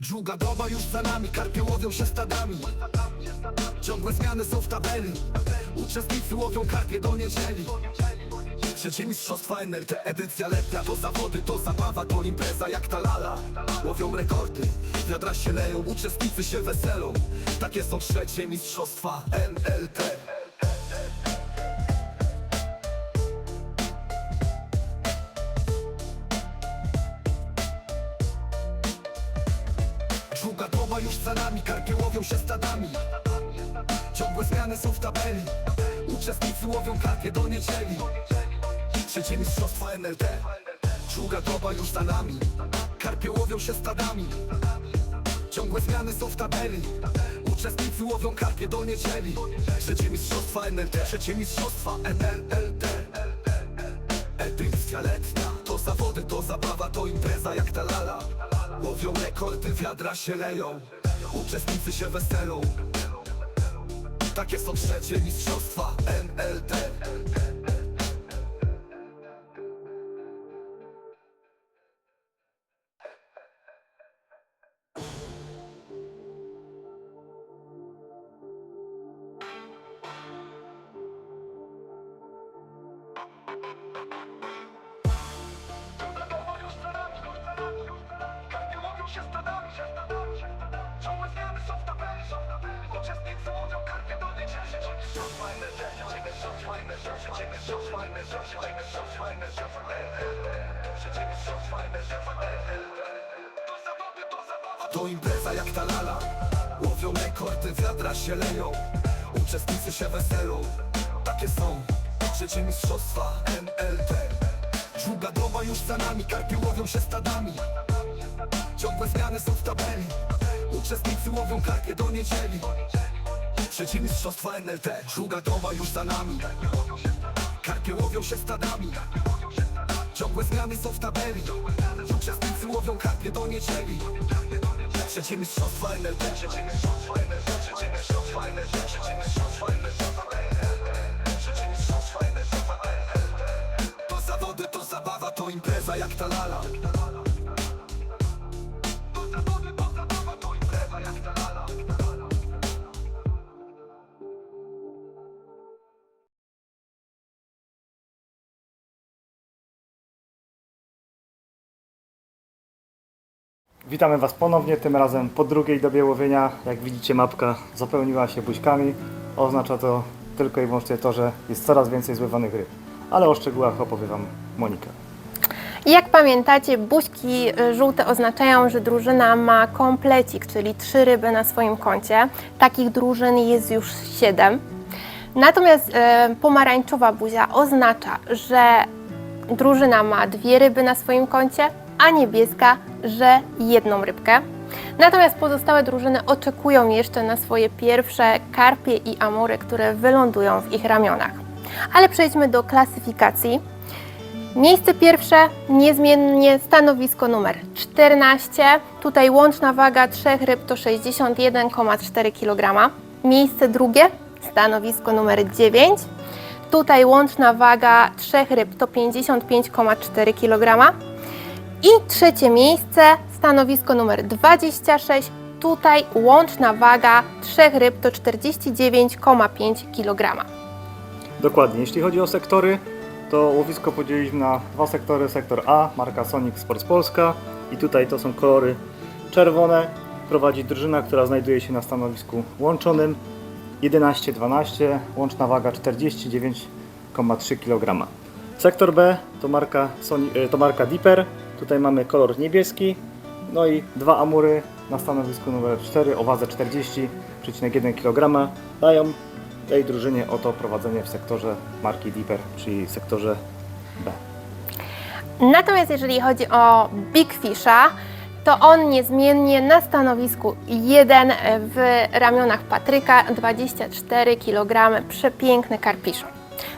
Długa doba już za nami, karpie łowią się stadami. Ciągłe zmiany są w tabeli. Uczestnicy łowią karpie do niedzieli. Trzecie mistrzostwa NLT, edycja letnia To zawody, to zabawa, to impreza jak ta lala. Łowią rekordy, wiadra się leją Uczestnicy się weselą. Takie są trzecie mistrzostwa NLT Są w tabeli. Uczestnicy łowią karpie do niedzieli. Trzecie mistrzostwa NLT Długa doba już za nami. Karpie łowią się stadami. Ciągłe zmiany są w tabeli. Uczestnicy łowią karpie do niedzieli. Trzecie mistrzostwa NLT Trzecie mistrzostwa NLT Edycja letnia. To zawody, to zabawa, to impreza jak ta lala Łowią rekordy, wiadra się leją. Uczestnicy się weselą Takie są trzecie mistrzostwa NLT To impreza jak ta lala. Łowią rekordy, wiadra się leją. Uczestnicy się weselą. Takie są trzecie mistrzostwa NLT Długa doba już za nami, karpie łowią się stadami. Ciągłe zmiany są w tabeli. Uczestnicy łowią karpie do niedzieli Trzecie mistrzostwa NLT Długa doba już za nami. Karpie łowią się stadami. Ciągłe zmiany są w tabeli. Uczestnicy łowią karpie do niedzieli. Trzecie mistrzostwa NLT Trzecie mistrzostwa NLT Trzecie mistrzostwa NLT Trzecie mistrzostwa NLT To zawody, to zabawa, to impreza jak ta lala Witamy Was ponownie, tym razem po drugiej dobie łowienia. Jak widzicie mapka zapełniła się buźkami. Oznacza to tylko i wyłącznie to, że jest coraz więcej zływanych ryb. Ale o szczegółach opowie Wam Monika. Jak pamiętacie, buźki y, żółte oznaczają, że drużyna ma komplecik, czyli trzy ryby na swoim koncie. Takich drużyn jest już siedem. Natomiast e, pomarańczowa buzia oznacza, że drużyna ma dwie ryby na swoim koncie, a niebieska, że jedną rybkę. Natomiast pozostałe drużyny oczekują jeszcze na swoje pierwsze karpie i amury, które wylądują w ich ramionach. Ale przejdźmy do klasyfikacji. Miejsce pierwsze, niezmiennie stanowisko numer 14. Tutaj łączna waga trzech ryb to 61,4 kg. Miejsce drugie, stanowisko numer 9. Tutaj łączna waga trzech ryb to 55,4 kg. I trzecie miejsce, stanowisko numer 26. Tutaj łączna waga trzech ryb to 49,5 kg. Dokładnie, jeśli chodzi o sektory, to łowisko podzieliliśmy na dwa sektory. Sektor A, marka Sonic Sports Polska i tutaj to są kolory czerwone. Prowadzi drużyna, która znajduje się na stanowisku łączonym 11-12, łączna waga 49,3 kg. Sektor B to marka, Sony, e, to marka Dipper, tutaj mamy kolor niebieski, no i dwa amury na stanowisku numer 4 o wadze 40,1 kg dają tej drużynie oto prowadzenie w sektorze marki Dipper, czyli sektorze B. Natomiast jeżeli chodzi o Big Fisha, to on niezmiennie na stanowisku 1 w ramionach Patryka 24 kg przepiękny karpiszon.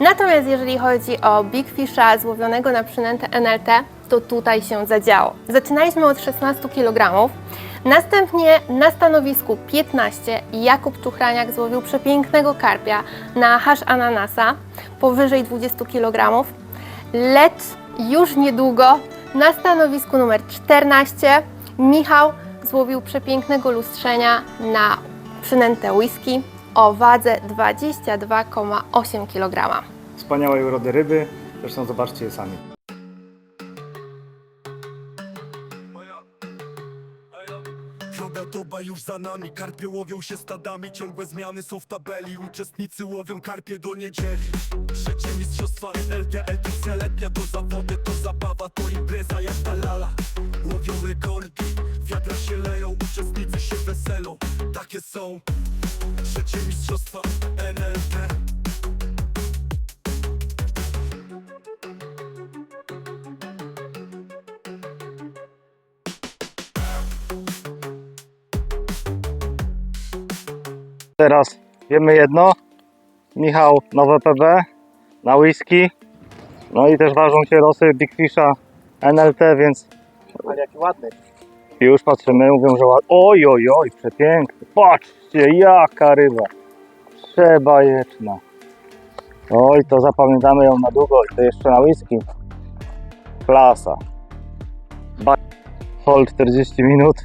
Natomiast jeżeli chodzi o Big Fisha złowionego na przynętę NLT, to tutaj się zadziało. Zaczynaliśmy od 16 kg. Następnie na stanowisku 15 Jakub Czuchraniak złowił przepięknego karpia na hasz ananasa powyżej 20 kg. Lecz już niedługo na stanowisku numer 14 Michał złowił przepięknego lustrzenia na przynętę whisky o wadze 22,8 kg. Wspaniałej urody ryby, zresztą zobaczcie je sami. Doba już za nami, karpie łowią się stadami Ciągłe zmiany są w tabeli, uczestnicy łowią karpie do niedzieli. Trzecie mistrzostwa LDL, to letnia To zawody, to zabawa, to impreza jak ta lala Łowią rekordy, wiatra się leją, uczestnicy się weselą Takie są. Trzecie mistrzostwa Teraz wiemy jedno. Michał nowe PB na whisky. No i też ważą się losy Big Fisha NLT, więc Ale jaki ładny. już patrzymy, mówią, że ład... Oj, oj, oj, przepiękny. Patrzcie, jaka ryba. Przebajeczna. Oj, to zapamiętamy ją na długo i to jeszcze na whisky. Klasa. Hold 40 minut.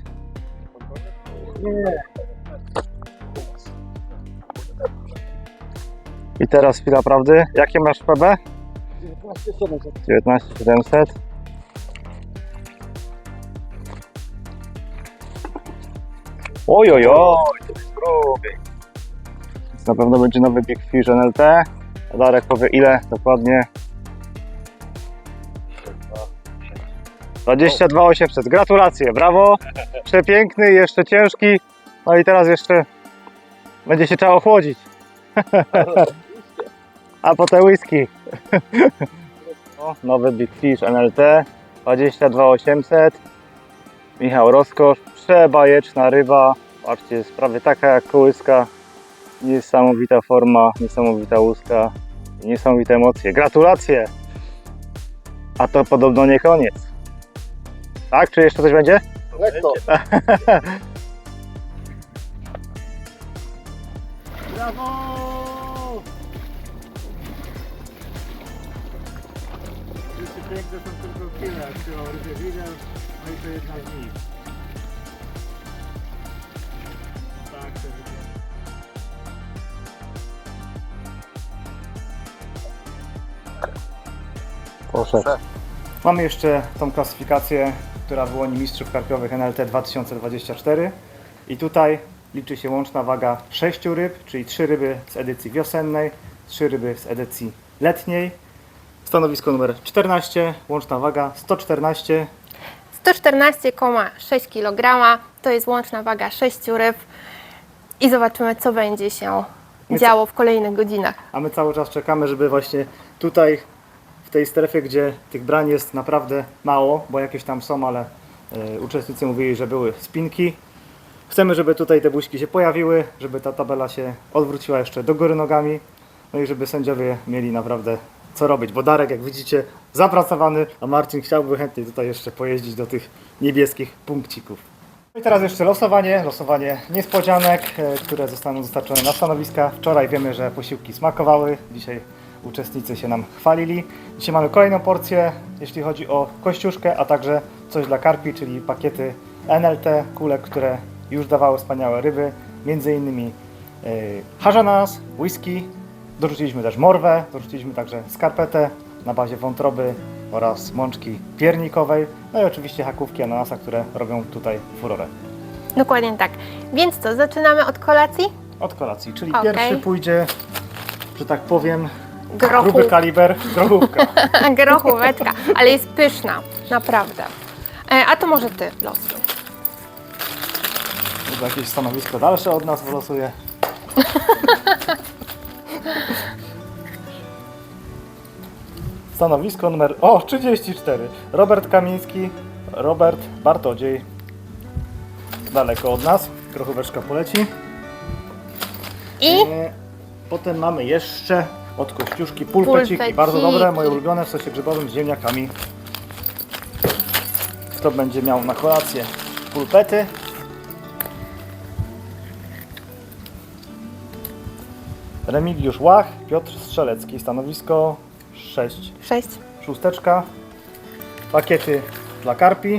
I teraz chwila prawdy. Jakie masz PB? 19700. 19700. Oj, oj, oj, to jest gruby. Więc na pewno będzie nowy Big Fish NLT. Darek powie ile dokładnie. 22800. Gratulacje, brawo. Przepiękny, jeszcze ciężki. No i teraz jeszcze będzie się trzeba ochłodzić. A potem whisky. O, nowy Big Fish NLT 22800 Michał Rozkosz, przebajeczna ryba patrzcie, jest prawie taka jak kołyska niesamowita forma, niesamowita łuska i niesamowite emocje, gratulacje a to podobno nie koniec tak? czy jeszcze coś będzie? Lekko. Brawo! Piękne są tylko rybie widział, no i to jedna z nich. Tak, to wygląda. Poszedł. Mamy jeszcze tą klasyfikację, która wyłoni mistrzów karpiowych NLT 2024 i tutaj liczy się łączna waga 6 ryb, czyli 3 ryby z edycji wiosennej, 3 ryby z edycji letniej. Stanowisko numer 14, łączna waga 114. 114,6 kg to jest łączna waga 6 ryb i zobaczymy, co będzie się My działo w kolejnych godzinach. A my cały czas czekamy, żeby właśnie tutaj, w tej strefie, gdzie tych brań jest naprawdę mało, bo jakieś tam są, ale y, uczestnicy mówili, że były spinki. Chcemy, żeby tutaj te buźki się pojawiły, żeby ta tabela się odwróciła jeszcze do góry nogami, no i żeby sędziowie mieli naprawdę co robić, bo Darek, jak widzicie, zapracowany, a Marcin chciałby chętnie tutaj jeszcze pojeździć do tych niebieskich punkcików. No I teraz jeszcze losowanie, losowanie niespodzianek, e, które zostaną dostarczone na stanowiska. Wczoraj wiemy, że posiłki smakowały, dzisiaj uczestnicy się nam chwalili. Dzisiaj mamy kolejną porcję, jeśli chodzi o kościuszkę, a także coś dla karpi, czyli pakiety NLT, kulek, które już dawały wspaniałe ryby, między innymi yy, harzanas, whisky, dorzuciliśmy też morwę, dorzuciliśmy także skarpetę na bazie wątroby oraz mączki piernikowej, no i oczywiście hakówki ananasa, które robią tutaj furorę. Dokładnie tak. Więc co, zaczynamy od kolacji? Od kolacji, czyli Okej. pierwszy pójdzie, że tak powiem, Grochu. gruby kaliber, grochówka. Grochóweczka, ale jest pyszna, naprawdę. E, a to może ty losuj. Chyba jakieś stanowisko dalsze od nas wylosuje. Stanowisko numer o 34. Robert Kamiński, Robert Bartodziej. Daleko od nas. Grochóweczka poleci. I E, Potem mamy jeszcze od Kościuszki pulpeciki. Pulpeciki. Bardzo dobre, moje ulubione w sosie grzybowym z ziemniakami. Kto będzie miał na kolację pulpety? Remigiusz Łach, Piotr Strzelecki, stanowisko 6. sześć. Szósteczka, pakiety dla karpi.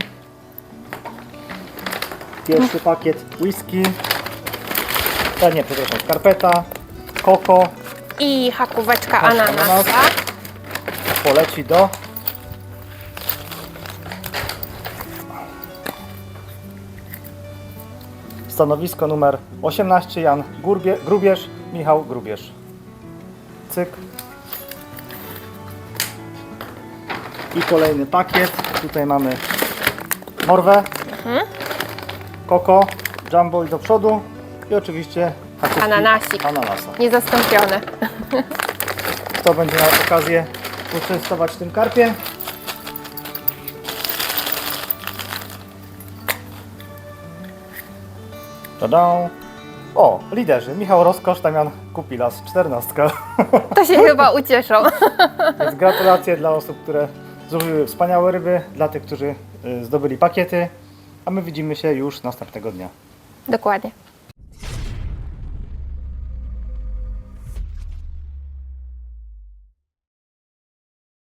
Pierwszy pakiet whisky. A nie, przepraszam, skarpeta, koko, I hakóweczka ananasa. ananas. poleci do stanowisko numer 18 Jan Grubierz, Michał Grubierz. Cyk. I kolejny pakiet. Tutaj mamy morwę, koko, jumbo i do przodu i oczywiście hakówki Ananasik. ananasa. Niezastąpione. Kto będzie miał okazję poczęstować w tym karpie? Tada! O, liderzy. Michał Rozkosz, Damian Kupilas, 14. To się chyba ucieszą. Więc gratulacje dla osób, które złożyły wspaniałe ryby, dla tych, którzy y, zdobyli pakiety, a my widzimy się już następnego dnia. Dokładnie.